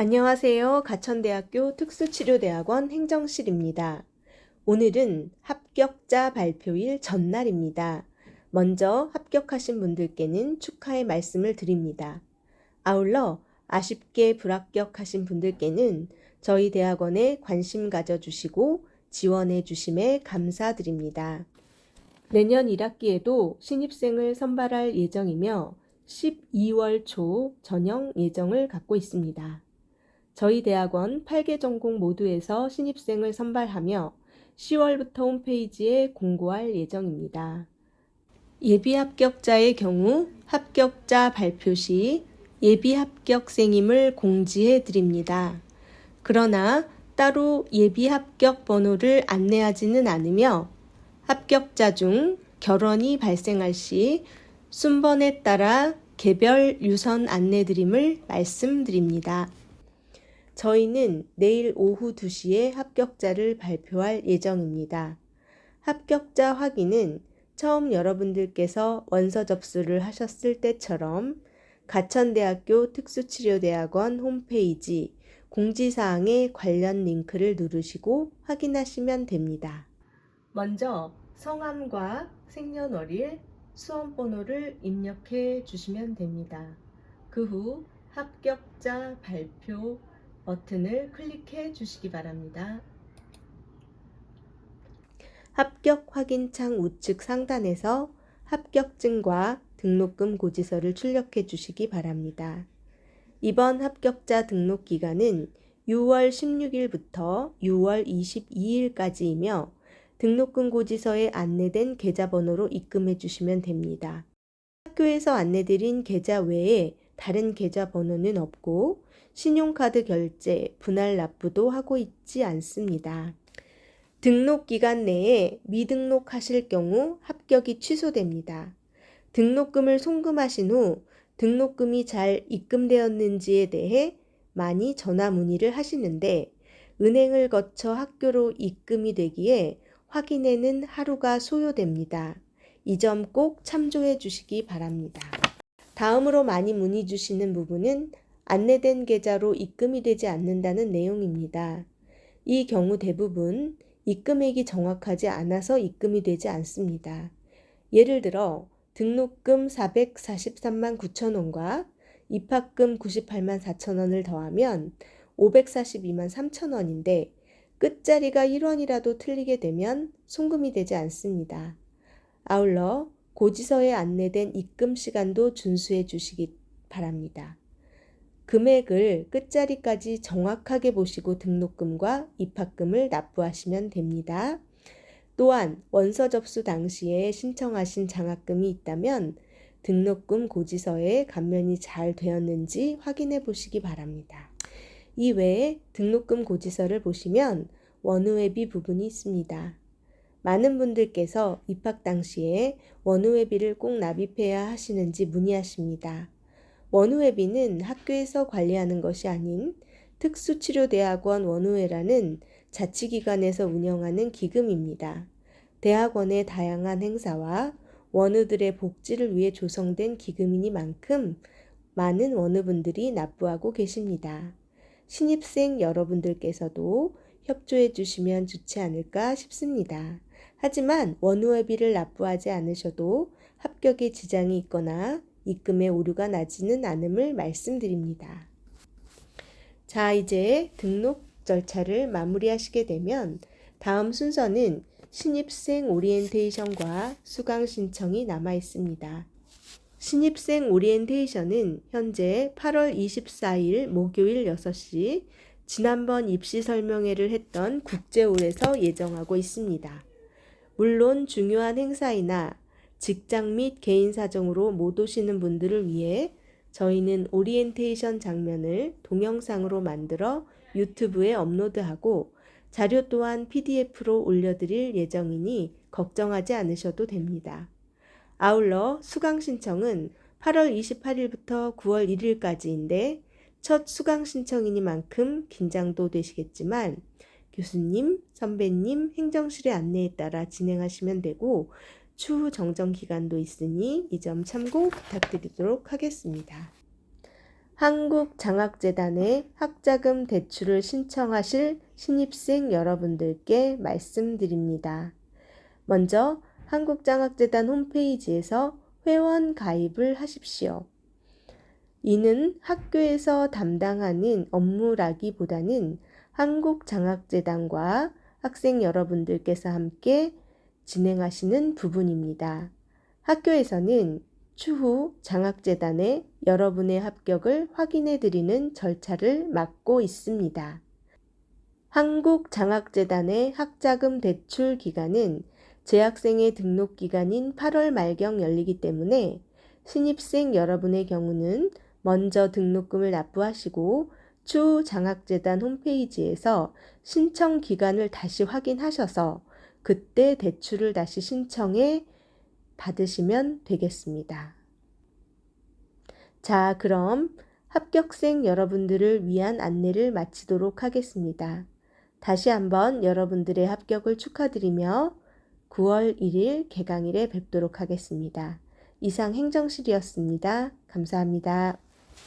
안녕하세요. 가천대학교 특수치료대학원 행정실입니다. 오늘은 합격자 발표일 전날입니다. 먼저 합격하신 분들께는 축하의 말씀을 드립니다. 아울러 아쉽게 불합격하신 분들께는 저희 대학원에 관심 가져주시고 지원해 주심에 감사드립니다. 내년 1학기에도 신입생을 선발할 예정이며 12월 초 전형 예정을 갖고 있습니다. 저희 대학원 8개 전공 모두에서 신입생을 선발하며 10월부터 홈페이지에 공고할 예정입니다. 예비 합격자의 경우 합격자 발표 시 예비 합격생임을 공지해 드립니다. 그러나 따로 예비 합격 번호를 안내하지는 않으며 합격자 중 결혼이 발생할 시 순번에 따라 개별 유선 안내 드림을 말씀드립니다. 저희는 내일 오후 2시에 합격자를 발표할 예정입니다. 합격자 확인은 처음 여러분들께서 원서 접수를 하셨을 때처럼 가천대학교 특수치료대학원 홈페이지 공지사항에 관련 링크를 누르시고 확인하시면 됩니다. 먼저 성함과 생년월일, 수험번호를 입력해 주시면 됩니다. 그 후 합격자 발표 버튼을 클릭해 주시기 바랍니다. 합격 확인창 우측 상단에서 합격증과 등록금 고지서를 출력해 주시기 바랍니다. 이번 합격자 등록 기간은 6월 16일부터 6월 22일까지이며 등록금 고지서에 안내된 계좌번호로 입금해 주시면 됩니다. 학교에서 안내드린 계좌 외에 다른 계좌번호는 없고 신용카드 결제, 분할 납부도 하고 있지 않습니다. 등록 기간 내에 미등록하실 경우 합격이 취소됩니다. 등록금을 송금하신 후 등록금이 잘 입금되었는지에 대해 많이 전화 문의를 하시는데 은행을 거쳐 학교로 입금이 되기에 확인에는 하루가 소요됩니다. 이 점 꼭 참조해 주시기 바랍니다. 다음으로 많이 문의 주시는 부분은 안내된 계좌로 입금이 되지 않는다는 내용입니다. 이 경우 대부분 입금액이 정확하지 않아서 입금이 되지 않습니다. 예를 들어 등록금 443만 9천 원과 입학금 98만 4천 원을 더하면 542만 3천 원인데 끝자리가 1원이라도 틀리게 되면 송금이 되지 않습니다. 아울러 고지서에 안내된 입금 시간도 준수해 주시기 바랍니다. 금액을 끝자리까지 정확하게 보시고 등록금과 입학금을 납부하시면 됩니다. 또한 원서 접수 당시에 신청하신 장학금이 있다면 등록금 고지서에 감면이 잘 되었는지 확인해 보시기 바랍니다. 이외에 등록금 고지서를 보시면 원후회비 부분이 있습니다. 많은 분들께서 입학 당시에 원후회비를 꼭 납입해야 하시는지 문의하십니다. 원후회비는 학교에서 관리하는 것이 아닌 특수치료대학원 원후회라는 자치기관에서 운영하는 기금입니다. 대학원의 다양한 행사와 원우들의 복지를 위해 조성된 기금이니만큼 많은 원우분들이 납부하고 계십니다. 신입생 여러분들께서도 협조해 주시면 좋지 않을까 싶습니다. 하지만 원우회비를 납부하지 않으셔도 합격에 지장이 있거나 입금의 오류가 나지는 않음을 말씀드립니다. 자, 이제 등록 절차를 마무리하시게 되면 다음 순서는 신입생 오리엔테이션과 수강 신청이 남아 있습니다. 신입생 오리엔테이션은 현재 8월 24일 목요일 6시 지난번 입시 설명회를 했던 국제홀에서 예정하고 있습니다. 물론 중요한 행사이나 직장 및 개인 사정으로 못 오시는 분들을 위해 저희는 오리엔테이션 장면을 동영상으로 만들어 유튜브에 업로드하고 자료 또한 PDF로 올려드릴 예정이니 걱정하지 않으셔도 됩니다. 아울러 수강 신청은 8월 28일부터 9월 1일까지인데 첫 수강 신청이니만큼 긴장도 되시겠지만 교수님, 선배님, 행정실의 안내에 따라 진행하시면 되고 추후 정정 기간도 있으니 이 점 참고 부탁드리도록 하겠습니다. 한국장학재단에 학자금 대출을 신청하실 신입생 여러분들께 말씀드립니다. 먼저 한국장학재단 홈페이지에서 회원 가입을 하십시오. 이는 학교에서 담당하는 업무라기보다는 한국장학재단과 학생 여러분들께서 함께 진행하시는 부분입니다. 학교에서는 추후 장학재단에 여러분의 합격을 확인해 드리는 절차를 맡고 있습니다. 한국장학재단의 학자금 대출 기간은 재학생의 등록 기간인 8월 말경 열리기 때문에 신입생 여러분의 경우는 먼저 등록금을 납부하시고 추후 장학재단 홈페이지에서 신청 기간을 다시 확인하셔서 그때 대출을 다시 신청해 받으시면 되겠습니다. 자, 그럼 합격생 여러분들을 위한 안내를 마치도록 하겠습니다. 다시 한번 여러분들의 합격을 축하드리며 9월 1일 개강일에 뵙도록 하겠습니다. 이상 행정실이었습니다. 감사합니다.